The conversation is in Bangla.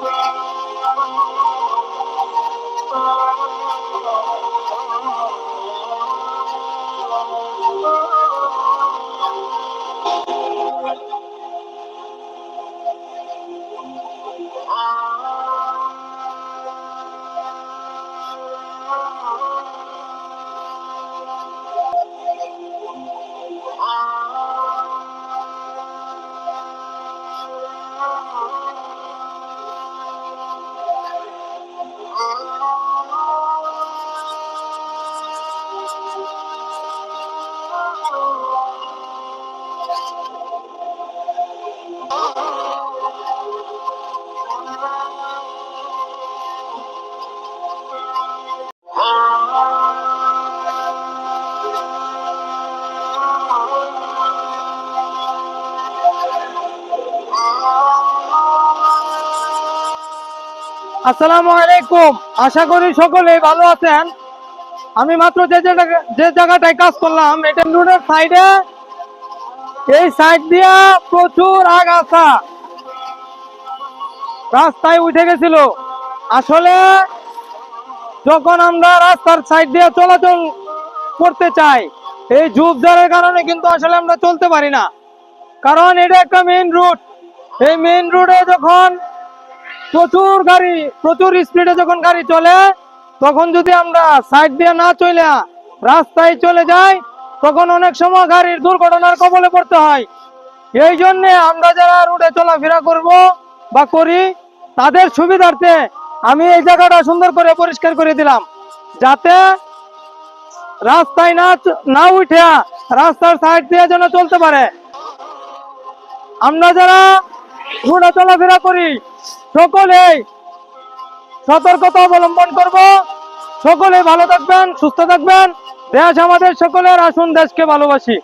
Hurrah! আসসালামু আলাইকুম। আশা করি সকলে ভালো আছেন। আমি মাত্র যে যে জায়গাটায় কাজ করলাম, এটা রোডের সাইডে। এই সাইড দিয়া প্রচুর আগাছা। রাস্তায় উঠে গেছিল। আসলে যখন আমরা রাস্তার সাইড দিয়ে চলাচল করতে চাই, এই ঝুপঝাড়ের কারণে কিন্তু আসলে আমরা চলতে পারি না। কারণ এটা একটা মেইন রুট এই মেইন রোডে যখন প্রচুর গাড়ি, প্রচুর স্পিডে যখন গাড়ি চলে, তখন যদি আমরা সাইড দিয়ে না চলে রাস্তায় চলে যাই, তখন অনেক সময় গাড়ির দুর্ঘটনার কবলে পড়তে হয়। এই জন্য আমরা যারা রোডে চলাফেরা করব বা করি, তাদের সুবিধার্থে আমি এই জায়গাটা সুন্দর করে পরিষ্কার করে দিলাম। যাতে রাস্তায় না না উঠে রাস্তার সাইড দিয়ে যেন চলতে পারে। আমরা যারা রোডে চলাফেরা করি। সকলে সতর্কতা অবলম্বন করব। সকলে ভালো থাকবেন, সুস্থ থাকবেন। দেশ আমাদের সকলের আসুন, দেশকে ভালোবাসি।